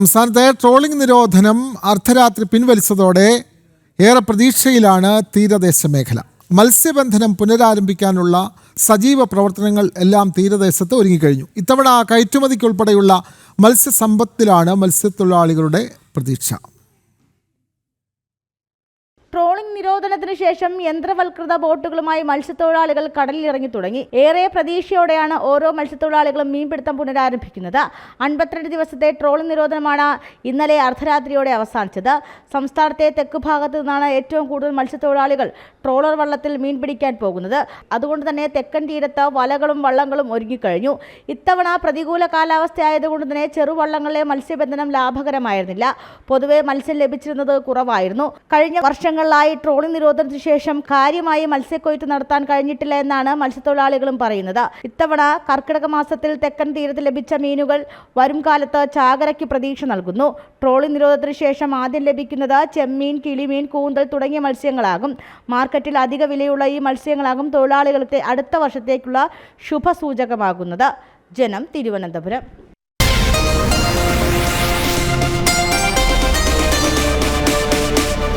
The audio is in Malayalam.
സംസ്ഥാനത്തെ ട്രോളിംഗ് നിരോധനം അർദ്ധരാത്രി പിൻവലിച്ചതോടെ ഏറെ പ്രതീക്ഷയിലാണ് തീരദേശ മേഖല. മത്സ്യബന്ധനം പുനരാരംഭിക്കാനുള്ള സജീവ പ്രവർത്തനങ്ങൾ എല്ലാം തീരദേശത്ത് ഒരുങ്ങിക്കഴിഞ്ഞു. ഇത്തവണ കയറ്റുമതിക്കുൾപ്പെടെയുള്ള മത്സ്യസമ്പത്തിലാണ് മത്സ്യത്തൊഴിലാളികളുടെ പ്രതീക്ഷ. ട്രോളിംഗ് നിരോധനത്തിന് ശേഷം യന്ത്രവൽകൃത ബോട്ടുകളുമായി മത്സ്യത്തൊഴിലാളികൾ കടലിൽ ഇറങ്ങി തുടങ്ങി. ഏറെ പ്രതീക്ഷയോടെയാണ് ഓരോ മത്സ്യത്തൊഴിലാളികളും മീൻപിടുത്തം പുനരാരംഭിക്കുന്നത്. അൻപത്തിരണ്ട് ദിവസത്തെ ട്രോളിംഗ് നിരോധനമാണ് ഇന്നലെ അർദ്ധരാത്രിയോടെ അവസാനിച്ചത്. സംസ്ഥാനത്തെ തെക്ക് ഭാഗത്തു നിന്നാണ് ഏറ്റവും കൂടുതൽ മത്സ്യത്തൊഴിലാളികൾ ട്രോളർ വള്ളത്തിൽ മീൻ പിടിക്കാൻ പോകുന്നത്. അതുകൊണ്ട് തന്നെ തെക്കൻ തീരത്ത് വലകളും വള്ളങ്ങളും ഒരുങ്ങിക്കഴിഞ്ഞു. ഇത്തവണ പ്രതികൂല കാലാവസ്ഥയായതുകൊണ്ട് തന്നെ ചെറുവള്ളങ്ങളിലെ മത്സ്യബന്ധനം ലാഭകരമായിരുന്നില്ല. പൊതുവെ മത്സ്യം ലഭിച്ചിരുന്നത് കുറവായിരുന്നു. കഴിഞ്ഞ വർഷങ്ങളിലായി ട്രോളിംഗ് നിരോധനത്തിന് ശേഷം കാര്യമായി മത്സ്യക്കൊയ്ത്ത് നടത്താൻ കഴിഞ്ഞിട്ടില്ല എന്നാണ് മത്സ്യത്തൊഴിലാളികളും പറയുന്നത്. ഇത്തവണ കർക്കിടക മാസത്തിൽ തെക്കൻ തീരത്ത് ലഭിച്ച മീനുകൾ വരും കാലത്ത് ചാകരയ്ക്ക് പ്രതീക്ഷ നൽകുന്നു. ട്രോളിംഗ് നിരോധനത്തിന് ശേഷം ആദ്യം ലഭിക്കുന്നത് ചെമ്മീൻ കിളിമീൻ കൂന്തൽ തുടങ്ങിയ മത്സ്യങ്ങളാകും. മാർക്കറ്റിൽ അധിക വിലയുള്ള ഈ മത്സ്യങ്ങളാകും തൊഴിലാളികൾക്ക് അടുത്ത വർഷത്തേക്കുള്ള ശുഭസൂചകമാകുന്നത്. ജനം തിരുവനന്തപുരം.